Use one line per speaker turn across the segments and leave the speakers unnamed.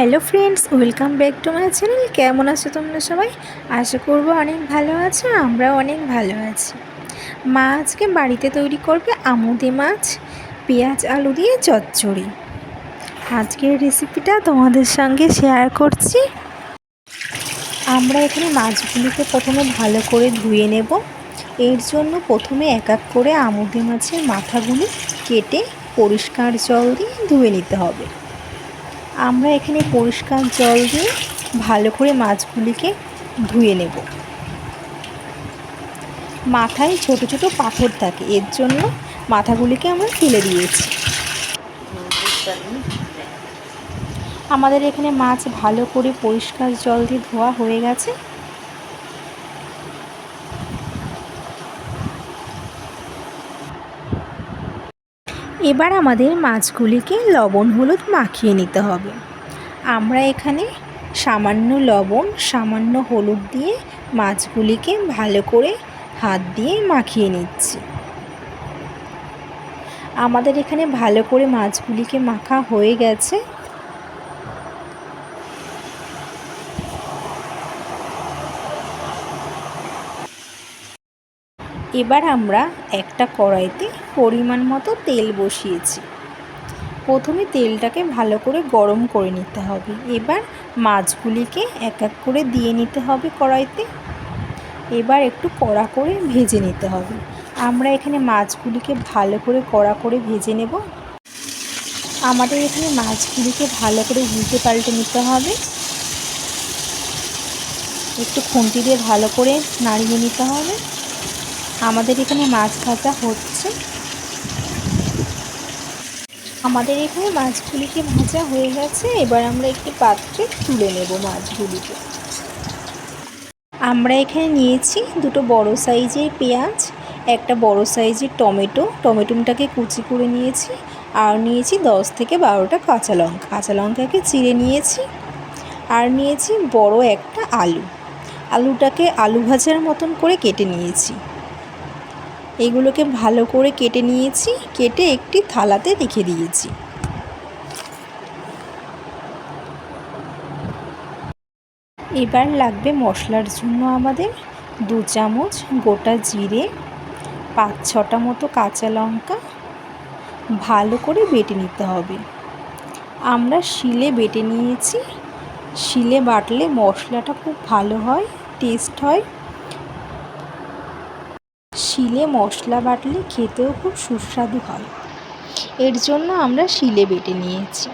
Hello friends, welcome back to my channel. কেমন আছো তোমরা সবাই? আশা করব অনেক ভালো আছো, আমরাও অনেক ভালো আছি। মা আজকে বাড়িতে তৈরি করবে আমুদে মাছ, পেঁয়াজ আলু দিয়ে চচ্চড়ি। আজকের রেসিপিটা তোমাদের সঙ্গে শেয়ার করছি। আমরা এখানে মাছগুলিকে প্রথমে ভালো করে ধুয়ে নেব। এর জন্য প্রথমে এক এক করে আমুদে মাছের মাথাগুলি কেটে পরিষ্কার জল দিয়ে ধুয়ে নিতে হবে। আমরা এখানে পরিষ্কার জল দিয়ে ভালো করে মাছগুলিকে ধুয়ে নেব। মাথায় ছোট ছোট পাথর থাকে, এর জন্য মাথাগুলিকে আমরা ফেলে দিয়েছি। আমাদের এখানে মাছ ভালো করে পরিষ্কার জল দিয়ে ধোয়া হয়ে গেছে। এবার আমাদের মাছগুলিকে লবণ হলুদ মাখিয়ে নিতে হবে। আমরা এখানে সামান্য লবণ, সামান্য হলুদ দিয়ে মাছগুলিকে ভালো করে হাত দিয়ে মাখিয়ে নিচ্ছি। আমাদের এখানে ভালো করে মাছগুলিকে মাখা হয়ে গেছে। এবার আমরা একটা কড়াইতে পরিমাণ মতো তেল বসিয়েছি। প্রথমে তেলটাকে ভালো করে গরম করে নিতে হবে। এবার মাছগুলিকে এক এক করে দিয়ে নিতে হবে কড়াইতে। এবার একটু কড়া করে ভেজে নিতে হবে। আমরা এখানে মাছগুলিকে ভালো করে কড়া করে ভেজে নেব। আমাদের এখানে মাছগুলিকে ভালো করে উল্টে পাল্টে নিতে হবে। একটু খুন্তি দিয়ে ভালো করে নাড়িয়ে নিতে হবে। আমাদের এখানে মাছ ভাজা হচ্ছে। আমাদের এখানে মাছগুলিকে ভাজা হয়ে গেছে। এবার আমরা একটি পাত্রে তুলে নেব মাছগুলিকে। আমরা এখানে নিয়েছি দুটো বড় সাইজের পেঁয়াজ, একটা বড় সাইজের টমেটো। টমেটোটাকে কুচি করে নিয়েছি আর নিয়েছি দশ থেকে বারোটা কাঁচা লঙ্কা। কাঁচা লঙ্কাকে চিড়ে নিয়েছি আর নিয়েছি বড় একটা আলু। আলুটাকে আলু ভাজার মতন করে কেটে নিয়েছি। এগুলোকে ভালো করে কেটে নিয়েছি, কেটে একটি থালাতে রেখে দিয়েছি। এবার লাগবে মশলার জন্য আমাদের দু চামচ গোটা জিরে, পাঁচ ছটা মতো কাঁচা লঙ্কা, ভালো করে বেটে নিতে হবে। আমরা শিলে বেটে নিয়েছি, শিলে বাটলে মশলাটা খুব ভালো হয় টেস্ট হয়। শিলে মশলা বাটলে খেতেও খুব সুস্বাদু হয়। এর জন্য আমরা শিলে বেটে নিয়েছি।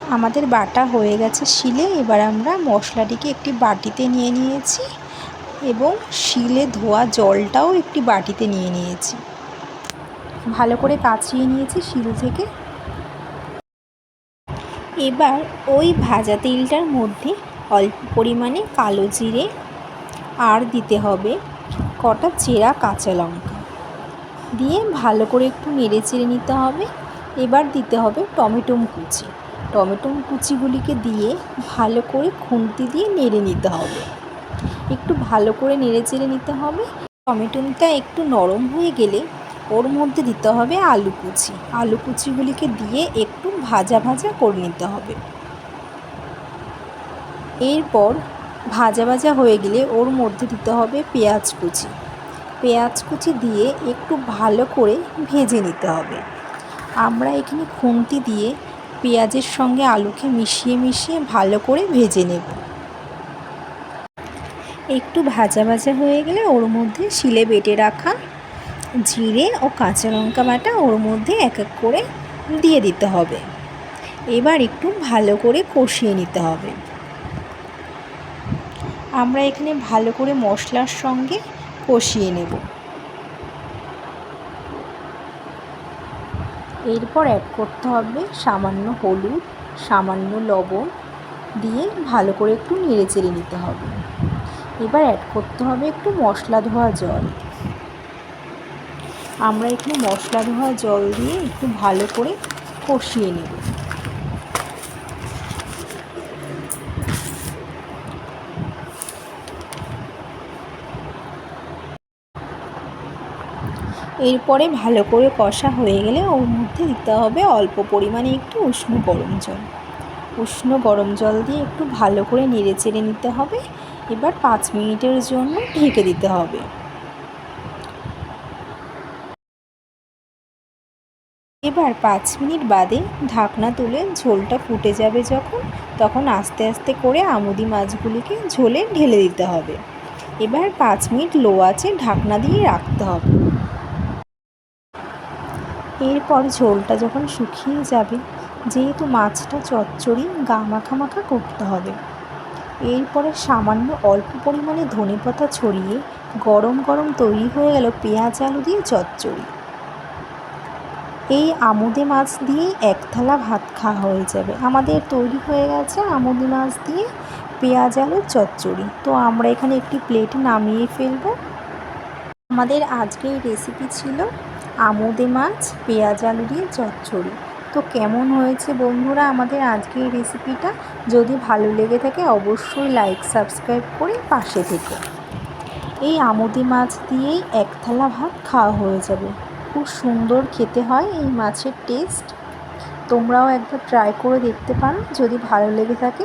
আমাদের বাটা হয়ে গেছে শিলে, এবার আমরা মশলাটিকে একটি বাটিতে নিয়ে নিয়েছি এবং শিলে ধোয়া জলটাও একটি বাটিতে নিয়ে নিয়েছি। ভালো করে কাচিয়ে নিয়েছি শিল থেকে। এবার ওই ভাজা তেলটার মধ্যে অল্প পরিমাণে কালো জিরে আর দিতে হবে কটা চেরা কাঁচা লঙ্কা। দিয়ে ভালো করে একটু নেড়ে চেড়ে নিতে হবে। এবার দিতে হবে টমেটো কুচি। টমেটো কুচিগুলিকে দিয়ে ভালো করে খুন্তি দিয়ে নেড়ে নিতে হবে। একটু ভালো করে নেড়ে চেড়ে নিতে হবে। টমেটোটা একটু নরম হয়ে গেলে ওর মধ্যে দিতে হবে আলু কুচি। আলু কুচিগুলিকে দিয়ে একটু ভাজা ভাজা করে নিতে হবে। এরপর ভাজা ভাজা হয়ে গেলে ওর মধ্যে দিতে হবে পেঁয়াজ কুচি। পেঁয়াজ কুচি দিয়ে একটু ভালো করে ভেজে নিতে হবে। আমরা এখানে খুন্তি দিয়ে পেঁয়াজের সঙ্গে আলুকে মিশিয়ে মিশিয়ে ভালো করে ভেজে নেব। একটু ভাজা ভাজা হয়ে গেলে ওর মধ্যে শিলে বেটে রাখা জিরে ও কাঁচা লঙ্কা বাটা ওর মধ্যে এক এক করে দিয়ে দিতে হবে। এবার একটু ভালো করে কষিয়ে নিতে হবে। আমরা এখানে ভালো করে মশলার সঙ্গে কষিয়ে নেব। এরপর অ্যাড করতে হবে সামান্য হলুদ, সামান্য লবণ দিয়ে ভালো করে একটু নেড়ে চেড়ে নিতে হবে। এবার অ্যাড করতে হবে একটু মশলা ধোয়া জল। আমরা এখানে মশলা ধোয়া জল দিয়ে একটু ভালো করে কষিয়ে নেব। এরপরে ভালো করে কষা হয়ে গেলে ওর মধ্যে দিতে হবে অল্প পরিমাণে একটু উষ্ণ গরম জল। উষ্ণ গরম জল দিয়ে একটু ভালো করে নেড়ে চেড়ে নিতে হবে। এবার পাঁচ মিনিটের জন্য ঢেকে দিতে হবে। এবার পাঁচ মিনিট বাদে ঢাকনা তুলে ঝোলটা ফুটে যাবে যখন, তখন আস্তে আস্তে করে আমুদি মাছগুলিকে ঝোলে ঢেলে দিতে হবে। এবার পাঁচ মিনিট লো আছে ঢাকনা দিয়ে রাখতে হবে। এরপর ঝোলটা যখন শুকিয়ে যাবে, যেহেতু মাছটা চচ্চড়ি গা মাখা মাখা করতে হবে। এরপরে সামান্য অল্প পরিমাণে ধনে পাতা ছড়িয়ে গরম গরম তৈরি হয়ে গেল পেঁয়াজ আলু দিয়ে চচ্চড়ি। এই আমুদে মাছ দিয়েই এক থালা ভাত খাওয়া হয়ে যাবে। আমাদের তৈরি হয়ে গেছে আমুদে মাছ দিয়ে পেঁয়াজ আলুর চচ্চড়ি। তো আমরা এখানে একটি প্লেট নামিয়ে ফেলব। আমাদের আজকের রেসিপি ছিল আমুদে মাছ, পেঁয়াজ আলু দিয়ে চচ্চড়ি। তো কেমন হয়েছে বন্ধুরা আমাদের আজকের রেসিপিটা? যদি ভালো লেগে থাকে অবশ্যই লাইক, সাবস্ক্রাইব করে পাশে থেকে। এই আমুদি মাছ দিয়েই এক থালা ভাত খাওয়া হয়ে যাবে। খুব সুন্দর খেতে হয় এই মাছের টেস্ট তোমরাও একবার ট্রাই করে দেখতে পারো। যদি ভালো লেগে থাকে